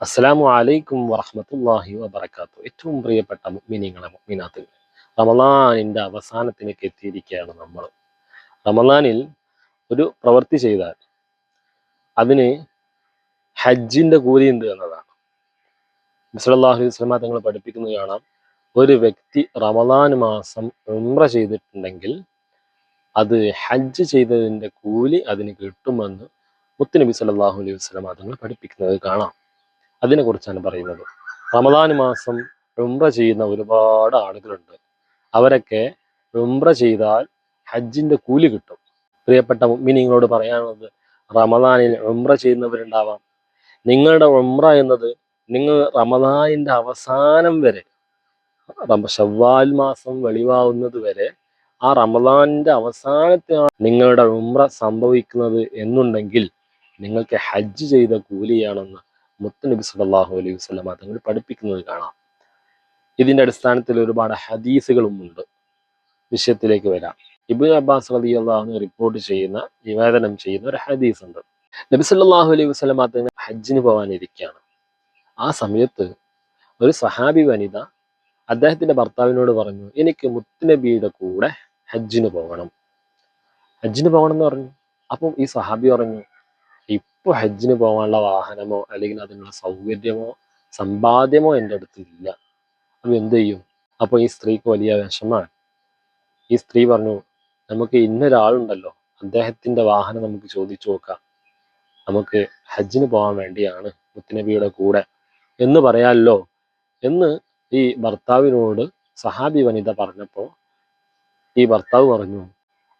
അസ്സലാമു അലൈക്കും വറഹ്മത്തുള്ളാഹി വബറകാത്തു ഏറ്റവും പ്രിയപ്പെട്ട മുഅ്മിനീങ്ങളെ മുഅ്മിനാത്തുകൾ റമലാനിന്റെ അവസാനത്തിലേക്ക് എത്തിയിരിക്കുകയാണ് നമ്മൾ. റമലാനിൽ ഒരു പ്രവൃത്തി ചെയ്താൽ അതിന് ഹജ്ജിന്റെ കൂലി ഉണ്ട് എന്നതാണ്. സല്ലല്ലാഹു അലൈഹി വസല്ലമ തങ്ങൾ പഠിപ്പിക്കുന്നത് കാണാം. ഒരു വ്യക്തി റമലാൻ മാസം ഉംറ ചെയ്തിട്ടുണ്ടെങ്കിൽ അത് ഹജ്ജ് ചെയ്തതിന്റെ കൂലി അതിന് കിട്ടുമെന്ന് മുത്തുനബി സല്ലല്ലാഹു അലൈഹി വസല്ലമ തങ്ങൾ പഠിപ്പിക്കുന്നത് കാണാം. അതിനെ കുറിച്ചാണ് പറയുന്നത്. റമദാൻ മാസം ഉംറ ചെയ്യുന്ന ഒരുപാട് ആളുകളുണ്ട്. അവരൊക്കെ ഉംറ ചെയ്താൽ ഹജ്ജിന്റെ കൂലി കിട്ടും. പ്രിയപ്പെട്ട മിനിങ്ങളോട് പറയാനുള്ളത് റമദാനിൽ ഉംറ ചെയ്യുന്നവരുണ്ടാവാം. നിങ്ങളുടെ ഉംറ എന്നത് നിങ്ങൾ റമദാനിന്റെ അവസാനം വരെ ഷവ്വാൽ മാസം വെളിവാകുന്നത് വരെ ആ റമദാനിന്റെ അവസാനത്തെ നിങ്ങളുടെ ഉംറ സംഭവിക്കുന്നത് എന്നുണ്ടെങ്കിൽ നിങ്ങൾക്ക് ഹജ്ജ് ചെയ്ത കൂലിയാണെന്ന് മുത്തനബി സല്ലല്ലാഹു അലൈഹി വസല്ലമ തങ്ങൾ പഠിപ്പിക്കുന്നത് കാണാം. ഇതിന്റെ അടിസ്ഥാനത്തിൽ ഒരുപാട് ഹദീസുകളും ഉണ്ട്. വിഷയത്തിലേക്ക് വരാം. ഇബ്നു അബ്ബാസ് റളിയല്ലാഹു റിപ്പോർട്ട് ചെയ്യുന്ന നിവേദനം ചെയ്യുന്ന ഒരു ഹദീസ് ഉണ്ട്. നബി സല്ലാഹു അലൈഹി വസല്ലമ തങ്ങൾ ഹജ്ജിന് പോകാനിരിക്കുകയാണ്. ആ സമയത്ത് ഒരു സഹാബി വനിത അദ്ദേഹത്തിന്റെ ഭർത്താവിനോട് പറഞ്ഞു എനിക്ക് മുത്തുനബിയുടെ കൂടെ ഹജ്ജിന് പോകണം. ഹജ്ജിന് പോകണം എന്ന് പറഞ്ഞു. അപ്പം ഈ സഹാബി പറഞ്ഞു ഇപ്പൊ ഹജ്ജിന് പോകാനുള്ള വാഹനമോ അല്ലെങ്കിൽ അതിനുള്ള സൗകര്യമോ സമ്പാദ്യമോ എന്റെ അടുത്തില്ല ഇല്ല. അപ്പൊ എന്ത് ചെയ്യും? അപ്പോൾ ഈ സ്ത്രീക്ക് വലിയ വിഷമാണ് ഈ സ്ത്രീ പറഞ്ഞു നമുക്ക് ഇന്നൊരാളുണ്ടല്ലോ. അദ്ദേഹത്തിന്റെ വാഹനം നമുക്ക് ചോദിച്ചു നോക്കാം. നമുക്ക് ഹജ്ജിന് പോകാൻ വേണ്ടിയാണ് മുത്തുനബിയുടെ കൂടെ എന്ന് പറയാമല്ലോ എന്ന് ഈ ഭർത്താവിനോട് സഹാബി വനിത പറഞ്ഞപ്പോൾ ഈ ഭർത്താവ് പറഞ്ഞു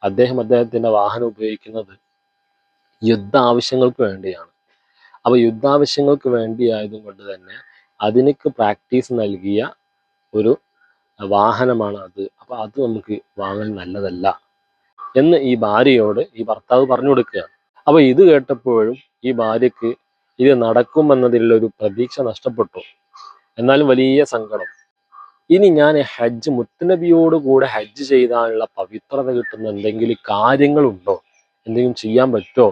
അദ്ദേഹം അദ്ദേഹത്തിന്റെ വാഹനം ഉപയോഗിക്കുന്നത് യുദ്ധ ആവശ്യങ്ങൾക്ക് വേണ്ടിയാണ്. അപ്പൊ യുദ്ധാവശ്യങ്ങൾക്ക് വേണ്ടിയായതും കൊണ്ട് തന്നെ അതിനൊക്കെ പ്രാക്ടീസ് നൽകിയ ഒരു വാഹനമാണ് അത്. അപ്പൊ അത് നമുക്ക് വാങ്ങൽ നല്ലതല്ല എന്ന് ഈ ഭാര്യയോട് ഈ ഭർത്താവ് പറഞ്ഞു കൊടുക്കുകയാണ്. അപ്പൊ ഇത് കേട്ടപ്പോഴും ഈ ഭാര്യക്ക് ഇത് നടക്കുമെന്നതിലുള്ള ഒരു പ്രതീക്ഷ നഷ്ടപ്പെട്ടു. എന്നാലും വലിയ സങ്കടം. ഇനി ഞാൻ ഹജ്ജ് മുത്തനബിയോട് കൂടെ ഹജ്ജ് ചെയ്താലുള്ള പവിത്രത കിട്ടുന്ന എന്തെങ്കിലും കാര്യങ്ങളുണ്ടോ? എന്തെങ്കിലും ചെയ്യാൻ പറ്റുമോ?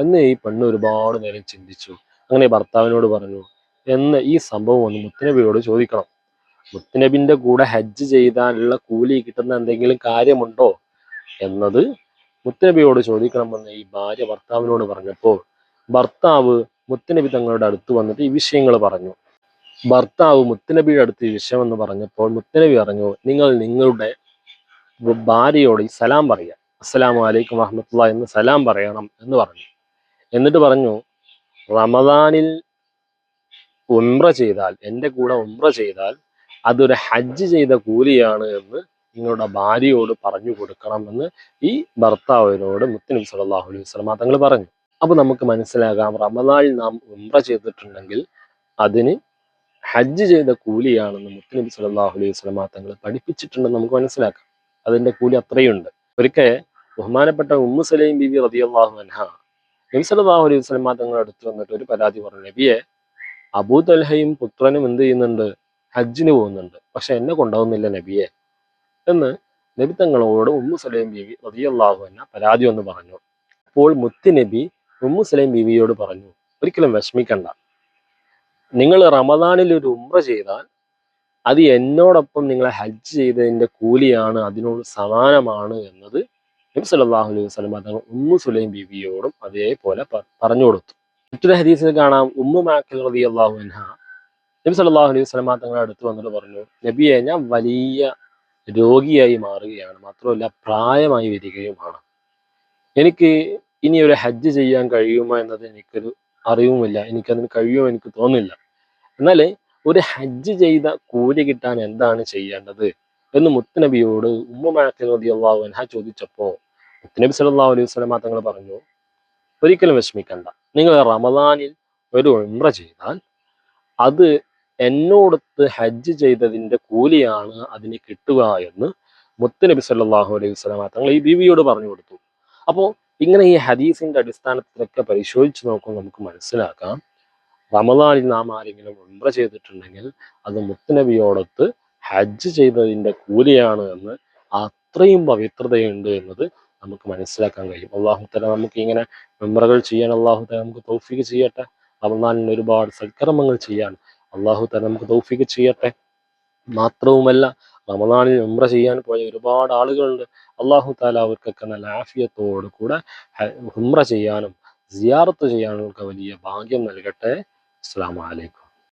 എന്ന് ഈ പെണ്ണ് ഒരുപാട് നേരം ചിന്തിച്ചു. അങ്ങനെ ഭർത്താവിനോട് പറഞ്ഞു എന്ന് ഈ സംഭവം ഒന്ന് മുത്തനബിയോട് ചോദിക്കണം. മുത്തനബിന്റെ കൂടെ ഹജ്ജ് ചെയ്താലുള്ള കൂലി കിട്ടുന്ന എന്തെങ്കിലും കാര്യമുണ്ടോ? എന്നത് മുത്തനബിയോട് ചോദിക്കണമെന്ന് ഈ ഭാര്യ ഭർത്താവിനോട് പറഞ്ഞപ്പോൾ ഭർത്താവ് മുത്തനബി തങ്ങളുടെ അടുത്ത് വന്നിട്ട് ഈ വിഷയങ്ങൾ പറഞ്ഞു. ഭർത്താവ് മുത്തനബിയുടെ അടുത്ത് ഈ വിഷയം എന്ന് പറഞ്ഞപ്പോൾ മുത്തനബി പറഞ്ഞു നിങ്ങൾ നിങ്ങളുടെ ഭാര്യയോട് ഈ സലാം പറയുക അസ്സലാമു അലൈക്കും വറഹ്മത്തുള്ളാ എന്ന് സലാം പറയണം എന്ന് പറഞ്ഞു. എന്നിട്ട് പറഞ്ഞു റമദാനിൽ ഉംറ ചെയ്താൽ എന്റെ കൂടെ ഉംറ ചെയ്താൽ അതൊരു ഹജ്ജ് ചെയ്ത കൂലിയാണ് എന്ന് നിങ്ങളുടെ ഭാര്യയോട് പറഞ്ഞു കൊടുക്കണമെന്ന് ഈ ഭർത്താവിനോട് മുത്തനബി സല്ലല്ലാഹു അലൈഹി വസ്ലമ തങ്ങൾ പറഞ്ഞു. അപ്പൊ നമുക്ക് മനസ്സിലാകാം റമദാനിൽ നാം ഉംറ ചെയ്തിട്ടുണ്ടെങ്കിൽ അതിന് ഹജ്ജ് ചെയ്ത കൂലിയാണെന്ന് മുത്തനബി സല്ലല്ലാഹു അലൈഹി വസ്ലമ തങ്ങൾ പഠിപ്പിച്ചിട്ടുണ്ടെന്ന് നമുക്ക് മനസ്സിലാക്കാം. അതിന്റെ കൂലി അത്രയുണ്ട്. ഒരിക്കൽ ബഹുമാനപ്പെട്ട ഉമ്മു സലൈം ബിബി റളിയല്ലാഹു അൻഹ നബി സല്ലല്ലാഹു അലൈഹി വസ്ലമ തങ്ങളുടെ അടുത്ത് വന്നിട്ട് ഒരു പരാതി പറഞ്ഞു നബിയെ അബൂ തൽഹയും പുത്രനും എന്ത് ചെയ്യുന്നുണ്ട്? ഹജ്ജിന് പോകുന്നുണ്ട്. പക്ഷെ എന്നെ കൊണ്ടുപോകുന്നില്ല നബിയെ. എന്ന് നബി തങ്ങളോട് ഉമ്മു സലൈം ബീവി റളിയല്ലാഹു എന്ന പരാതി ഒന്ന് പറഞ്ഞു. അപ്പോൾ മുത്ത് നബി ഉമ്മു സലൈം ബീവിയോട് പറഞ്ഞു ഒരിക്കലും വിഷമിക്കണ്ട. നിങ്ങൾ റമദാനിൽ ഒരു ഉമ്ര ചെയ്താൽ അത് എന്നോടൊപ്പം നിങ്ങളെ ഹജ്ജ് ചെയ്തതിന്റെ കൂലിയാണ് അതിനോട് സമാനമാണ് എന്നത് നബി സല്ലാഹു അലൈഹി വസല്ലം തങ്ങൾ ഉമ്മു സുലൈം ബീവിയോടും അതേപോലെ പറഞ്ഞു കൊടുത്തു. മറ്റൊരു ഹദീസിൽ കാണാം. ഉമ്മു മാക്കൽ റളിയല്ലാഹു അൻഹ. നബി സല്ലാഹു അലൈഹി വസല്ലം തങ്ങളുടെ അടുത്ത് വന്നിട്ട് പറഞ്ഞു നബിയെ ഞാൻ വലിയ രോഗിയായി മാറുകയാണ്. മാത്രമല്ല പ്രായമായി വരികയുമാണ്. എനിക്ക് ഇനി ഒരു ഹജ്ജ് ചെയ്യാൻ കഴിയുമോ എന്നത് എനിക്കൊരു അറിവുമില്ല. എനിക്കതിന് കഴിയുമോ എനിക്ക് തോന്നുന്നില്ല. എന്നാൽ ഒരു ഹജ്ജ് ചെയ്ത കൂലി കിട്ടാൻ എന്താണ് ചെയ്യേണ്ടത്? എന്ന് മുത്തനബിയോട് ഉമ്മ റളിയല്ലാഹു അൻഹ ചോദിച്ചപ്പോ മുത്തനബി സല്ലല്ലാഹു അലൈഹി വസല്ലം തങ്ങൾ പറഞ്ഞു ഒരിക്കലും വിഷമിക്കണ്ട. നിങ്ങൾ റമദാനിൽ ഒരു ഉംറ ചെയ്താൽ അത് എന്നോടത്ത് ഹജ്ജ് ചെയ്തതിന്റെ കൂലിയാണ് അതിന് കിട്ടുക എന്ന് മുത്തനബി സല്ലാഹു അലൈഹി വസല്ലം തങ്ങൾ ഈ ബീവിയോട് പറഞ്ഞു കൊടുത്തു. അപ്പോൾ ഇങ്ങനെ ഈ ഹദീസിന്റെ അടിസ്ഥാനത്തിലൊക്കെ പരിശോധിച്ച് നോക്കുമ്പോൾ നമുക്ക് മനസ്സിലാക്കാം റമദാനിൽ നാം ആരെങ്കിലും ഉംറ ചെയ്തിട്ടുണ്ടെങ്കിൽ അത് മുത്തുനബിയോടൊത്ത് ഹജ്ജ് ചെയ്തതിന്റെ കൂലിയാണ് എന്ന് അത്രയും പവിത്രതയുണ്ട് എന്നത് നമുക്ക് മനസ്സിലാക്കാൻ കഴിയും. അള്ളാഹു തല നമുക്ക് ഇങ്ങനെ മെമ്പറുകൾ ചെയ്യാൻ അള്ളാഹു തല നമുക്ക് തൗഫീക്ക് ചെയ്യട്ടെ. റമദാനിൽ ഒരുപാട് സൽക്കർമ്മങ്ങൾ ചെയ്യാൻ അള്ളാഹു തന്നെ നമുക്ക് തൗഫീക്ക് ചെയ്യട്ടെ. മാത്രവുമല്ല റമദാനിൽ ഉംറ ചെയ്യാൻ പോയ ഒരുപാട് ആളുകളുണ്ട്. അള്ളാഹു താല അവർക്കൊക്കെ നല്ല ആഫിയത്തോടു കൂടെ ഹുംറ ചെയ്യാനും സിയാറത്ത് ചെയ്യാനും ഒക്കെ വലിയ ഭാഗ്യം നൽകട്ടെ. അസ്സാം വലൈക്കും